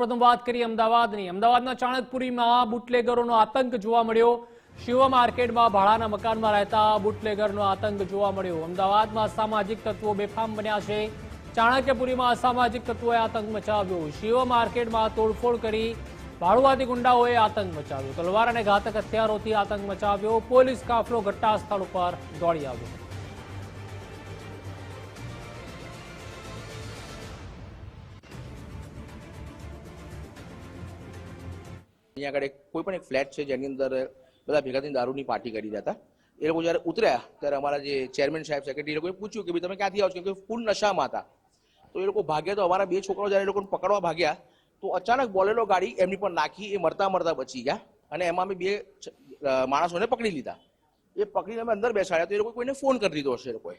પ્રથમ વાત કરીએ અમદાવાદની. અમદાવાદના ચાણકપુરીમાં બુટલેગરોનો આતંક જોવા મળ્યો. શિવ માર્કેટમાં ભાડાના મકાનમાં રહેતા બુટલેગરનો આતંક જોવા મળ્યો. અમદાવાદમાં અસામાજિક તત્વો બેફામ બન્યા છે. ચાણક્યપુરીમાં અસામાજિક તત્વોએ આતંક મચાવ્યો. શિવ માર્કેટમાં તોડફોડ કરી ભાડુઆતી ગુંડાઓએ આતંક મચાવ્યો. તલવાર અને ઘાતક હથિયારોથી આતંક મચાવ્યો. પોલીસ કાફલો ઘટના સ્થળ ઉપર દોડી આવ્યો અહીંયા આગળ કોઈ પણ એક ફ્લેટ છે જેની અંદર બધા ભેગા થઈને દારૂની પાર્ટી કરી રહ્યા હતા એ લોકો જ્યારે ઉતર્યા, ત્યારે અમારા જે ચેરમેન સાહેબ, સેક્રેટરી એ લોકોએ પૂછ્યું કે ભાઈ તમે ક્યાંથી આવો છો? કે ફૂલ નશામાં હતા. તો એ લોકો ભાગ્યા તો અમારા બે છોકરાઓ જ્યારે એ લોકોને પકડવા ભાગ્યા, તો અચાનક બોલેલો ગાડી એમની પર નાખી, એ મરતા મરતા બચી ગયા. અને એમાં અમે બે માણસોને પકડી લીધા. એ પકડીને અમે અંદર બેસાડ્યા, તો એ લોકો કોઈને ફોન કરી દીધો હશે એ લોકોએ.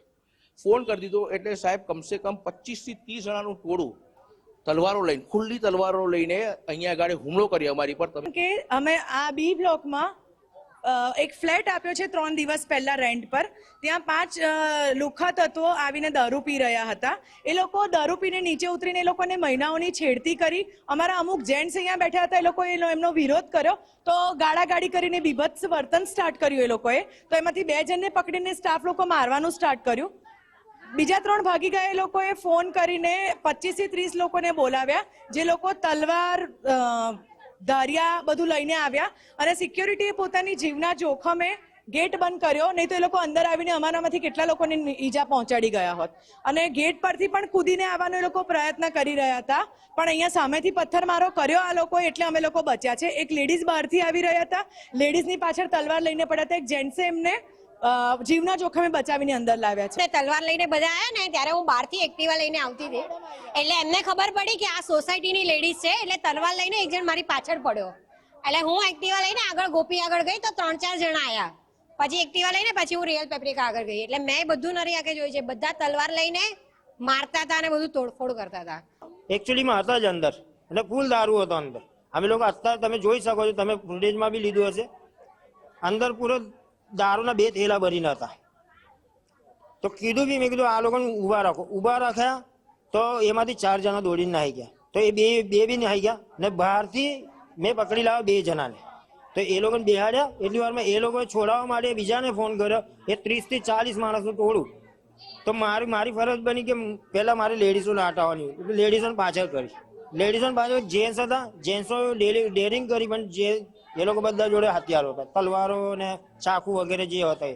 ફોન કરી દીધો એટલે સાહેબ, કમસે કમ પચીસથી ત્રીસ જણાનું ટોળું તલવારો લઈને, ખુલ્લી તલવારો લઈને અહીંયા આગળ હુમલો કર્યો અમારી પર. તમે કે અમે આ બી બ્લોકમાં એક ફ્લેટ આપ્યો છે ત્રણ દિવસ પહેલા રેન્ટ પર. ત્યાં પાંચ લુખા તત્વો આવીને દારૂ પી રહ્યા હતા. એ લોકો દારૂ પીને નીચે ઉતરીને એ લોકોને મહિનાઓની છેડતી કરી. અમારા અમુક જેન્ટ્સ અહીંયા બેઠા હતા, એ લોકોએ એમનો વિરોધ કર્યો. તો ગાળાગાળી કરીને બીભત્સ વર્તન સ્ટાર્ટ કર્યું એ લોકોએ. તો એમાંથી બે જણને પકડીને સ્ટાફ લોકો મારવાનું સ્ટાર્ટ કર્યું. બીજા ત્રણ ભાગી ગયા એ લોકોએ ફોન કરીને પચીસથી ત્રીસ લોકોને બોલાવ્યા, જે લોકો તલવાર ધારિયા બધું લઈને આવ્યા અને સિક્યોરિટીએ પોતાની જીવના જોખમે ગેટ બંધ કર્યો, નહીં તો એ લોકો અંદર આવીને અમારામાંથી કેટલા લોકોને ઈજા પહોંચાડી ગયા હોત. અને ગેટ પરથી પણ કૂદીને આવવાનો એ લોકો પ્રયત્ન કરી રહ્યા હતા, પણ અહીંયા સામેથી પથ્થરમારો કર્યો આ લોકો એટલે અમે લોકો બચ્યા છે. એક લેડીઝ બહારથી આવી રહ્યા હતા લેડીઝની પાછળ તલવાર લઈને પડ્યા હતા, એક જેન્ટ્સે એમને જીવના જોખમે બચાવીને અંદર લાવ્યા છે. તલવાર લઈને બધા આવ્યા ને ત્યારે હું બહારથી એક્ટિવા લઈને આવતી હતી. એટલે એમને ખબર પડી કે આ સોસાયટીની લેડીઝ છે એટલે તલવાર લઈને એક જણ મારી પાછળ પડ્યો. એટલે હું એક્ટિવા લઈને આગળ ગોપી આગળ ગઈ તો ત્રણ ચાર જણા આવ્યા પછી એક્ટિવા લઈને પછી હું રિયલ પેપ્રિકા આગળ ગઈ. એટલે મેં બધું નરી આંખે જોયું છે. બધા તલવાર લઈને મારતા હતા અને બધું તોડફોડ કરતા હતા. એકચ્યુઅલીમાં હતા જ અંદર. એટલે ફૂલ દારૂ હતો અંદર. અમે લોકો અત્યારે તમે જોઈ શકો છો તમે ફૂટેજમાં બી લીધું હશે. અંદર પૂરો દારૂના બે થેલા ભરીને હતા. તો કીધું બી, મેં કીધું, આ લોકોને ઊભા રાખો. ઊભા રાખ્યા તો એમાંથી ચાર જણા દોડીને નાહી ગયા. તો એ બે બે બી નાહી ગયા ને બહારથી મેં પકડી લાવ્યા બે જણાને. તો એ લોકોને બેહાડ્યા. એટલી વારમાં એ લોકોએ છોડાવવા માટે બીજાને ફોન કર્યો. એ ત્રીસથી ચાલીસ માણસનું ટોળું. તો મારી મારી ફરજ બની કે પહેલાં મારે લેડીઝોને હટાવવાની એટલે લેડીઝોને પાછળ કરી. લેડીઝોને પાછળ જેન્ટ્સ હતા. જેન્ટ્સો ડેરિંગ કરી પણ જે એ લોકો બધા જોડે હથિયારો હતા તલવારો ને ચાકુ વગેરે જે હતા એ.